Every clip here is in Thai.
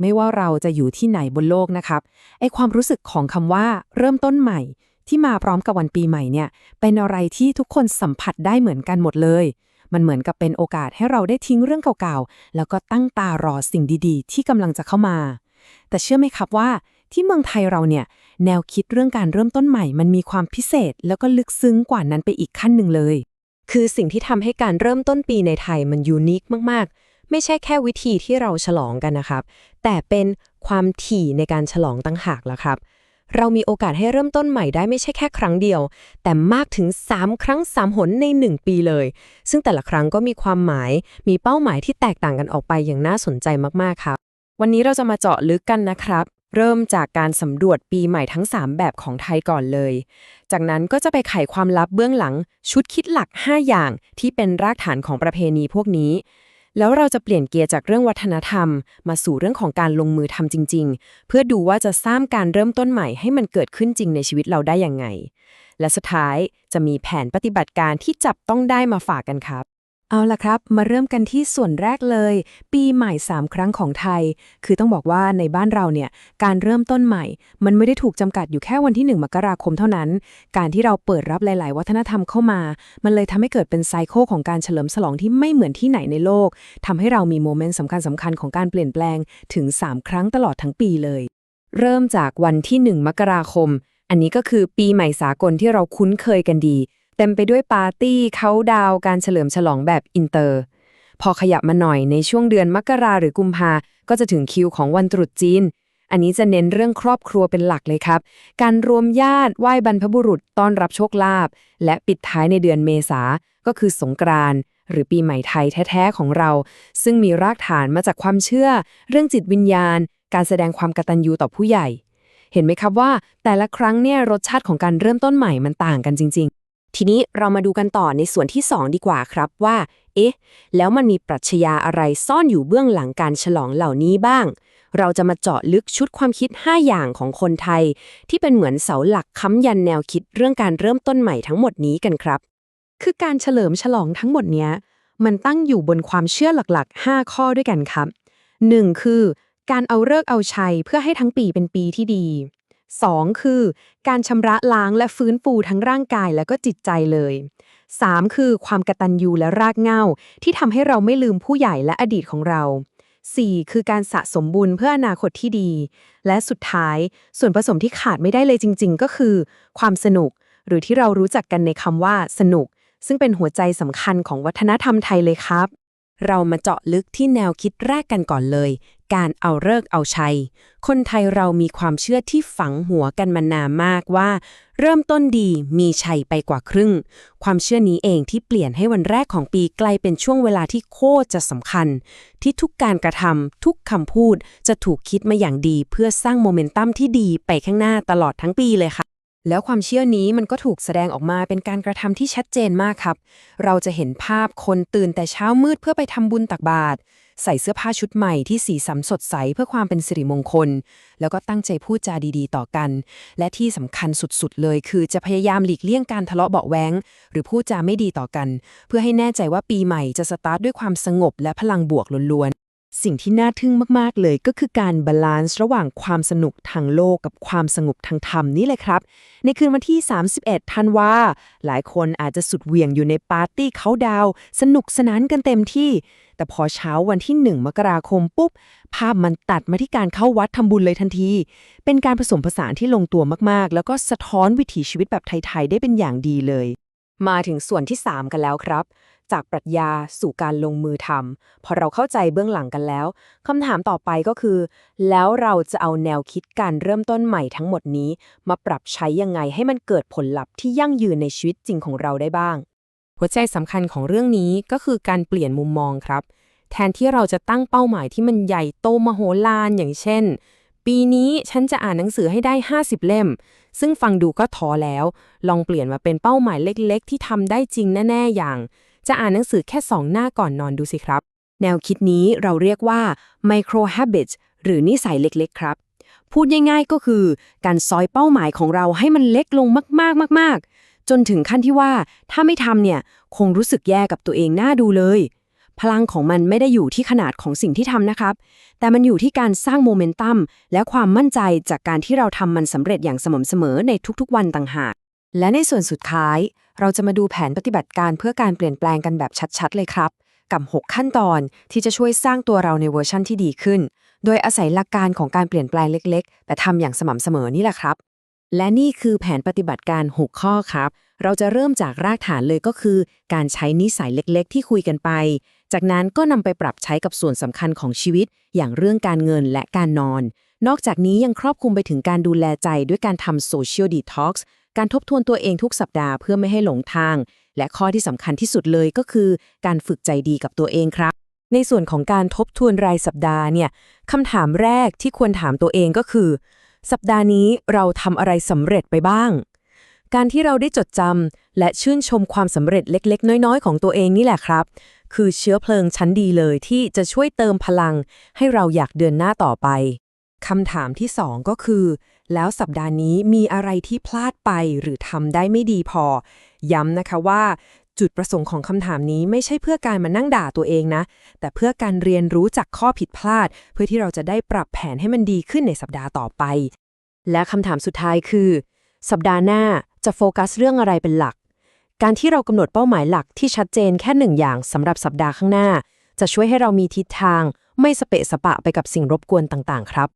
ไม่ว่าเราจะอยู่ที่ไหนบนโลกนะครับ ไอความรู้สึกของคำว่า เริ่มต้นใหม่ ที่มาพร้อมกับวันปีใหม่เนี่ย เป็นอะไรที่ทุกคนสัมผัสได้เหมือนกันหมดเลย มันเหมือนกับเป็นโอกาสให้เราได้ทิ้งเรื่องเก่าๆ แล้วก็ตั้งตารอสิ่งดีๆ ที่กำลังจะเข้ามา แต่เชื่อไหมครับว่า ที่เมืองไทยเราเนี่ย แนวคิดเรื่องการเริ่มต้นใหม่ มันมีความพิเศษ แล้วก็ลึกซึ้งกว่านั้นไปอีกขั้นหนึ่งเลย คือสิ่งที่ทำให้การเริ่มต้นปีในไทยมันยูนิคมากๆ ไม่ใช่แค่วิธีที่เราฉลองกันนะครับ แต่เป็นความถี่ในการฉลองตั้งหากแล้วครับเรามีโอกาสให้เริ่มต้นใหม่ได้ไม่ใช่แค่ครั้งเดียว แต่มากถึง 3 ครั้ง 3 หนใน 1 ปีเลย ซึ่งแต่ละครั้งก็มีความหมาย มีเป้าหมายที่แตกต่างกันออกไปอย่างน่าสนใจมาก ๆ ครับ วันนี้เราจะมาเจาะลึกกันนะครับ เริ่มจากการสำรวจปีใหม่ทั้ง 3 แบบของไทยก่อนเลย จากนั้นก็จะไปไขความลับเบื้องหลัง ชุดคิดหลัก 5 อย่างที่เป็นรากฐานของประเพณีพวกนี้ แล้วเราจะเปลี่ยนเกียร์จากเรื่องวัฒนธรรม มาสู่เรื่องของการลงมือทำจริง ๆ เพื่อดูว่าจะสร้างการเริ่มต้นใหม่ให้มันเกิดขึ้นจริงในชีวิตเราได้ยังไง และสุดท้ายจะมีแผนปฏิบัติการที่จับต้องได้มาฝากกันครับ เอาล่ะครับ มาเริ่มกันที่ส่วนแรกเลย ปีใหม่ 3 ครั้งของไทย คือต้องบอกว่าในบ้านเราเนี่ย การเริ่มต้นใหม่ มันไม่ได้ถูกจำกัดอยู่แค่วันที่ 1 มกราคมเท่านั้น การที่เราเปิดรับหลาย ๆ วัฒนธรรมเข้ามา มันเลยทำให้เกิดเป็นไซโคของการเฉลิมฉลองที่ไม่เหมือนที่ไหนในโลกทำให้เรามีโมเมนต์สำคัญสำคัญๆของการเปลี่ยนแปลงถึง 3 ครั้งตลอดทั้งปีเลย เริ่มจากวันที่ 1 มกราคม อันนี้ก็คือปีใหม่สากลที่เราคุ้นเคยกันดี เต็มไปด้วยปาร์ตี้เขาดาวการเฉลิมฉลองแบบอินเตอร์ พอขยับมาหน่อยในช่วงเดือนมกราหรือกุมภาก็จะถึงคิวของวันตรุษจีน อันนี้จะเน้นเรื่องครอบครัวเป็นหลักเลยครับ การรวมญาติไหว้บรรพบุรุษต้อนรับโชคลาภและปิดท้ายในเดือนเมษาก็คือสงกรานต์หรือปีใหม่ไทยแท้ๆของเรา ซึ่งมีรากฐานมาจากความเชื่อ เรื่องจิตวิญญาณ การแสดงความกตัญญูต่อผู้ใหญ่ เห็นไหมครับว่า แต่ละครั้งเนี่ยรสชาติของการเริ่มต้นใหม่มันต่างกันจริง ๆ ทีนี้เรามาดูกันต่อในส่วนที่ 2 ดีกว่าครับว่า เอ๊ะ แล้วมันมีปรัชญาอะไรซ่อนอยู่เบื้องหลังการฉลองเหล่านี้บ้าง เราจะมาเจาะลึกชุดความคิด 5 อย่างของคนไทย ที่เป็นเหมือนเสาหลักค้ำยันแนวคิดเรื่องการเริ่มต้นใหม่ทั้งหมดนี้กันครับ คือการเฉลิมฉลองทั้งหมดเนี้ย มันตั้งอยู่บนความเชื่อหลักๆ 5 ข้อด้วยกันครับ 1. คือ การเอาเลิกเอาชัยเพื่อให้ทั้งปีเป็นปีที่ดี 2. คือ การชำระล้างและฟื้นฟูทั้งร่างกายและก็จิตใจเลย 3. คือความกตัญญูและรากเหง้า ที่ทำให้เราไม่ลืมผู้ใหญ่และอดีตของเรา 4. คือการสะสมบุญเพื่ออนาคตที่ดี และสุดท้าย ส่วนผสมที่ขาดไม่ได้เลยจริง ๆ ก็คือ ความสนุก หรือที่เรารู้จักกันในคำว่า สนุก ซึ่งเป็นหัวใจสำคัญของวัฒนธรรมไทยเลยครับ เรามาเจาะลึกที่แนวคิดแรกกันก่อนเลย การเอาเลิกเอาชัย คนไทยเรามีความเชื่อที่ฝังหัวกันมานานมากว่า เริ่มต้นดีมีชัยไปกว่าครึ่ง ความเชื่อนี้เองที่เปลี่ยนให้วันแรกของปีกลายเป็นช่วงเวลาที่โคตรจะสำคัญ ที่ทุกการกระทำทุกคำพูดจะถูกคิดมาอย่างดีเพื่อสร้างโมเมนตัมที่ดีไปข้างหน้าตลอดทั้งปีเลยค่ะ แล้วความเชื่อนี้มันก็ถูกแสดงออกมาเป็นการกระทำที่ชัดเจนมากครับ เราจะเห็นภาพคนตื่นแต่เช้ามืดเพื่อไปทำบุญตักบาตรใส่เสื้อผ้าชุดใหม่ที่สีสันสดใสเพื่อความเป็นสิริมงคล แล้วก็ตั้งใจพูดจาดีๆ ต่อกัน และที่สำคัญสุดๆ เลยคือจะพยายามหลีกเลี่ยงการทะเลาะเบาแวงหรือพูดจาไม่ดีต่อกัน เพื่อให้แน่ใจว่าปีใหม่จะสตาร์ทด้วยความสงบและพลังบวกล้วนๆ สิ่งที่น่าทึ่งมาก ๆ เลยก็คือการบาลานซ์ระหว่างความสนุกทางโลกกับความสงบทางธรรมนี่เลยครับ ในคืนวันที่ 31 ธันวา หลายคนอาจจะสุดเหวี่ยงอยู่ในปาร์ตี้เขาดาว สนุกสนานกันเต็มที่ แต่พอเช้าวันที่ 1 มกราคมปุ๊บ ภาพมันตัดมาที่การเข้าวัดทำบุญเลยทันที เป็นการผสมผสานที่ลงตัวมาก ๆ แล้วก็สะท้อนวิถีชีวิตแบบไทย ๆ ได้เป็นอย่างดีเลย มาถึงส่วนที่ 3 กันแล้วครับ จากปรัชญาสู่การลงมือทำพอเราเข้าใจเบื้องหลังกันแล้วคำถามต่อไปก็คือ แล้วเราจะเอาแนวคิดการเริ่มต้นใหม่ทั้งหมดนี้ มาปรับใช้ยังไงให้มันเกิดผลลัพธ์ที่ยั่งยืนในชีวิตจริงของเราได้บ้าง หัวใจสำคัญของเรื่องนี้ก็คือการเปลี่ยนมุมมองครับ แทนที่เราจะตั้งเป้าหมายที่มันใหญ่โตมโหฬารอย่างเช่น ปีนี้ฉันจะอ่านหนังสือให้ได้ 50 เล่ม ซึ่งฟังดูก็ท้อแล้ว ลองเปลี่ยนมาเป็นเป้าหมายเล็ก ๆ ที่ทำได้จริงแน่ ๆ อย่าง จะอ่านหนังสือแค่สองหน้าก่อนนอนดูสิครับ แนวคิดนี้เราเรียกว่า micro habits หรือนิสัยเล็กๆ ครับ พูดง่ายๆก็คือ การซอยเป้าหมายของเราให้มันเล็กลงมากๆมาก ๆ จนถึงขั้นที่ว่าถ้าไม่ทำเนี่ย คงรู้สึกแย่กับตัวเองหน่าดูเลย พลังของมันไม่ได้อยู่ที่ขนาดของสิ่งที่ทำนะครับ แต่มันอยู่ที่การสร้างโมเมนตัมและความมั่นใจจากการที่เราทำมันสำเร็จอย่างสม่ำเสมอในทุกๆ วันต่างหาก และในส่วนสุดท้าย เราจะมาดูแผนปฏิบัติการเพื่อการเปลี่ยนแปลงกันแบบชัดๆ เลยครับ กับ 6 ขั้นตอนที่จะช่วยสร้างตัวเราในเวอร์ชั่นที่ดีขึ้น โดยอาศัยหลักการของการเปลี่ยนแปลงเล็ก ๆ แต่ทำอย่างสม่ำเสมอนี่แหละครับ และนี่คือแผนปฏิบัติการ 6 ข้อครับ เราจะเริ่มจากรากฐานเลยก็คือ การใช้นิสัยเล็กๆ ที่คุยกันไป จากนั้นก็นำไปปรับใช้กับส่วนสำคัญของชีวิต อย่างเรื่องการเงินและการนอน นอกจากนี้ยังครอบคลุมไปถึงการดูแลใจด้วยการทำ social detox การทบทวนตัวเองทุกสัปดาห์เพื่อไม่ให้หลงทาง และข้อที่สำคัญที่สุดเลยก็คือ การฝึกใจดีกับตัวเองครับ ในส่วนของการทบทวนรายสัปดาห์เนี่ยคำถามแรกที่ควรถามตัวเองก็คือ สัปดาห์นี้เราทำอะไรสำเร็จไปบ้าง การที่เราได้จดจำและชื่นชมความสำเร็จเล็ก ๆ น้อย ๆ ของตัวเองนี่แหละครับ คือเชื้อเพลิงชั้นดีเลยที่จะช่วยเติมพลัง ให้เราอยากเดินหน้าต่อไปคำถามที่สองก็คือ แล้วสัปดาห์นี้มีอะไรที่พลาดไปหรือทำได้ไม่ดีพอ ย้ำนะคะว่า จุดประสงค์ของคำถามนี้ไม่ใช่เพื่อการมานั่งด่าตัวเองนะ แต่เพื่อการเรียนรู้จากข้อผิดพลาด เพื่อที่เราจะได้ปรับแผนให้มันดีขึ้นในสัปดาห์ต่อไป และคำถามสุดท้ายคือ สัปดาห์หน้าจะโฟกัสเรื่องอะไรเป็นหลัก การที่เรากำหนดเป้าหมายหลักที่ชัดเจนแค่หนึ่งอย่างสำหรับสัปดาห์ข้างหน้า จะช่วยให้เรามีทิศทาง ไม่สเปะสปะไปกับสิ่งรบกวนต่างๆ ครับ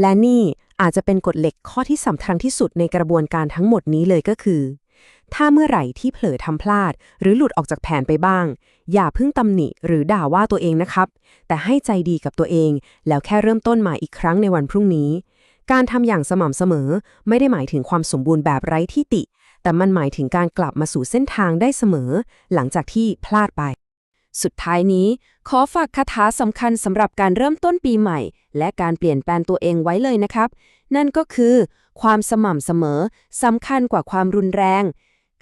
และนี่ อาจจะเป็นกฎเหล็กข้อที่สำคัญที่สุดในกระบวนการทั้งหมดนี้เลยก็คือ ถ้าเมื่อไหร่ที่เผลอทำพลาด หรือหลุดออกจากแผนไปบ้าง อย่าเพิ่งตำหนิหรือด่าว่าตัวเองนะครับ แต่ให้ใจดีกับตัวเอง แล้วแค่เริ่มต้นใหม่อีกครั้งในวันพรุ่งนี้ การทำอย่างสม่ำเสมอ ไม่ได้หมายถึงความสมบูรณ์แบบไร้ที่ติ แต่มันหมายถึงการกลับมาสู่เส้นทางได้เสมอ หลังจากที่พลาดไป สุดท้ายนี้ ขอฝากคาถาสำคัญสำหรับการเริ่มต้นปีใหม่ และการเปลี่ยนแปลงตัวเองไว้เลยนะครับ นั่นก็คือ ความสม่ำเสมอสำคัญกว่าความรุนแรง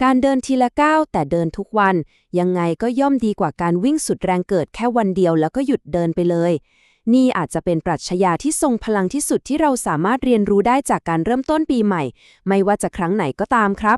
การเดินทีละก้าวแต่เดินทุกวัน ยังไงก็ย่อมดีกว่าการวิ่งสุดแรงเกิดแค่วันเดียวแล้วก็หยุดเดินไปเลย นี่อาจจะเป็นปรัชญาที่ทรงพลังที่สุดที่เราสามารถเรียนรู้ได้จากการเริ่มต้นปีใหม่ ไม่ว่าจะครั้งไหนก็ตามครับ